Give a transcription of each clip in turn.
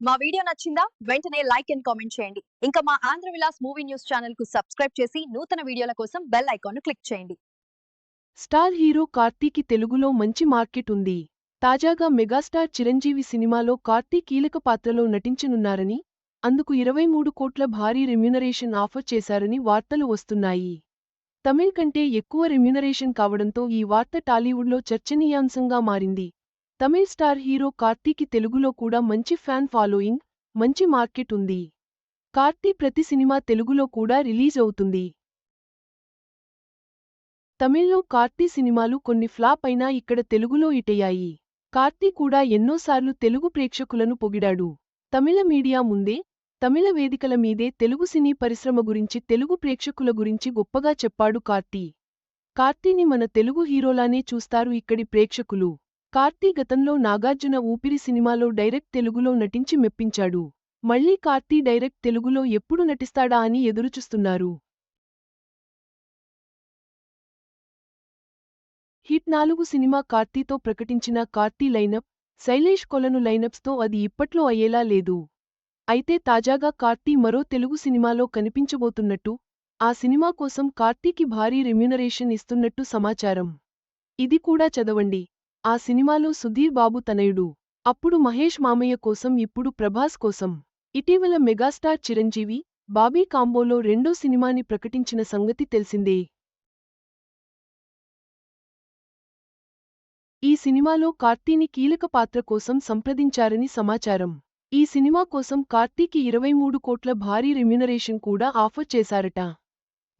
మా వీడియో నచ్చిందా? వెంటనే లైక్ అండ్ కామెంట్ చేయండి. ఇంకా మా ఆంధ్ర విలాస్ మూవీ న్యూస్ ఛానల్కు సబ్స్క్రైబ్ చేసి నూతన వీడియోల కోసం బెల్ ఐకాన్ను క్లిక్ చేయండి. స్టార్ హీరో కార్తీకి తెలుగులో మంచి మార్కెట్ ఉంది. తాజాగా మెగాస్టార్ చిరంజీవి సినిమాలో కార్తీ కీలక పాత్రలో నటించనున్నారని అందుకు ఇరవై మూడు కోట్ల భారీ రెమ్యునరేషన్ ఆఫర్ చేశారని వార్తలు వస్తున్నాయి. తమిళ్ కంటే ఎక్కువ రెమ్యునరేషన్ కావడంతో ఈ వార్త టాలీవుడ్లో చర్చనీయాంశంగా మారింది. తమిళ్ స్టార్ హీరో కార్తీకి తెలుగులో కూడా మంచి ఫ్యాన్ ఫాలోయింగ్ మంచి మార్కెట్ ఉంది. కార్తీ ప్రతి సినిమా తెలుగులో కూడా రిలీజ్ అవుతుంది. తమిళ్ళో కార్తీ సినిమాలు కొన్ని ఫ్లాప్ అయినా ఇక్కడ తెలుగులో ఇటయ్యాయి. కార్తీ కూడా ఎన్నోసార్లు తెలుగు ప్రేక్షకులను పొగిడాడు. తమిళ మీడియా ముందే తమిళ వేదికల మీదే తెలుగు సినీ పరిశ్రమ గురించి తెలుగు ప్రేక్షకుల గురించి గొప్పగా చెప్పాడు కార్తీ. కార్తీని మన తెలుగు హీరోలానే చూస్తారు ఇక్కడి ప్రేక్షకులు. కార్తీ గతంలో నాగార్జున ఊపిరి సినిమాలో డైరెక్ట్ తెలుగులో నటించి మెప్పించాడు. మళ్ళీ కార్తీ డైరెక్ట్ తెలుగులో ఎప్పుడు నటిస్తాడా అని ఎదురుచూస్తున్నారు. హిట్ నాలుగు సినిమా కార్తీతో ప్రకటించిన కార్తీ లైనప్ శైలేష్ కొలను లైనప్స్తో అది ఇప్పట్లో అయ్యేలా లేదు. అయితే తాజాగా కార్తీ మరో తెలుగు సినిమాలో కనిపించబోతున్నట్టు ఆ సినిమా కోసం కార్తీకి భారీ రెమ్యునరేషన్ ఇస్తున్నట్టు సమాచారం. ఇది కూడా చదవండి. ఆ సినిమాలో సుధీర్ బాబు తనయుడు. అప్పుడు మహేష్ మామయ్య కోసం ఇప్పుడు ప్రభాస్ కోసం. ఇటీవల మెగాస్టార్ చిరంజీవి బాబీ కాంబోలో రెండో సినిమాని ప్రకటించిన సంగతి తెలిసిందే. ఈ సినిమాలో కార్తీని కీలక పాత్ర కోసం సంప్రదించారని సమాచారం. ఈ సినిమా కోసం కార్తీకి ఇరవై మూడు కోట్ల భారీ రెమ్యునరేషన్ కూడా ఆఫర్ చేశారట.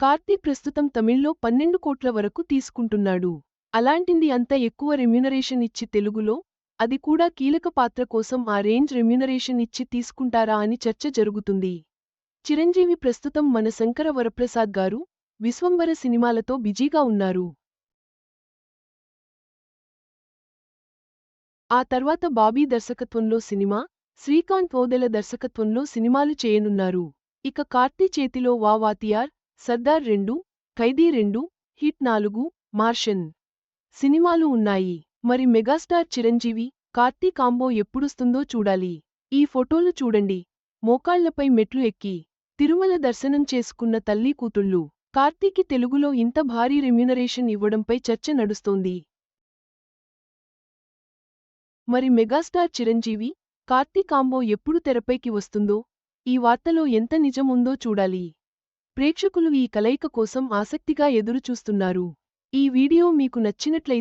కార్తీ ప్రస్తుతం తమిళ్ళో పన్నెండు కోట్ల వరకు తీసుకుంటున్నాడు. అలాంటింది అంత ఎక్కువ రెమ్యునరేషన్ ఇచ్చి తెలుగులో? అది కూడా కీలక పాత్ర కోసం ఆ రేంజ్ రెమ్యునరేషన్ ఇచ్చి తీసుకుంటారా అని చర్చ జరుగుతుంది. చిరంజీవి ప్రస్తుతం మన శంకర వరప్రసాద్ గారు విశ్వంవర సినిమాలతో బిజీగా ఉన్నారు. ఆ తర్వాత బాబీ దర్శకత్వంలో సినిమా శ్రీకాంత్ ఓదెల దర్శకత్వంలో సినిమాలు చేయనున్నారు. ఇక కార్తీ చేతిలో వావాతియార్ సర్దార్ రెండు ఖైదీ రెండు హిట్ నాలుగు మార్షన్. సినిమాలు ఉన్నాయి. మరి మెగాస్టార్ చిరంజీవి కార్తీ కాంబో ఎప్పుడొస్తుందో చూడాలి. ఈ ఫోటోలు చూడండి. మోకాళ్ళపై మెట్లు ఎక్కి తిరుమల దర్శనం చేసుకున్న తల్లి కూతుళ్ళు. కార్తీకి తెలుగులో ఇంత భారీ రెమ్యునరేషన్ ఇవ్వడంపై చర్చ నడుస్తోంది. మరి మెగాస్టార్ చిరంజీవి కార్తీ కాంబో ఎప్పుడు తెరపైకి వస్తుందో ఈ వార్తలో ఎంత నిజముందో చూడాలి. ప్రేక్షకులు ఈ కలయిక కోసం ఆసక్తిగా ఎదురుచూస్తున్నారు. ఈ వీడియో మీకు నచ్చినట్లయితే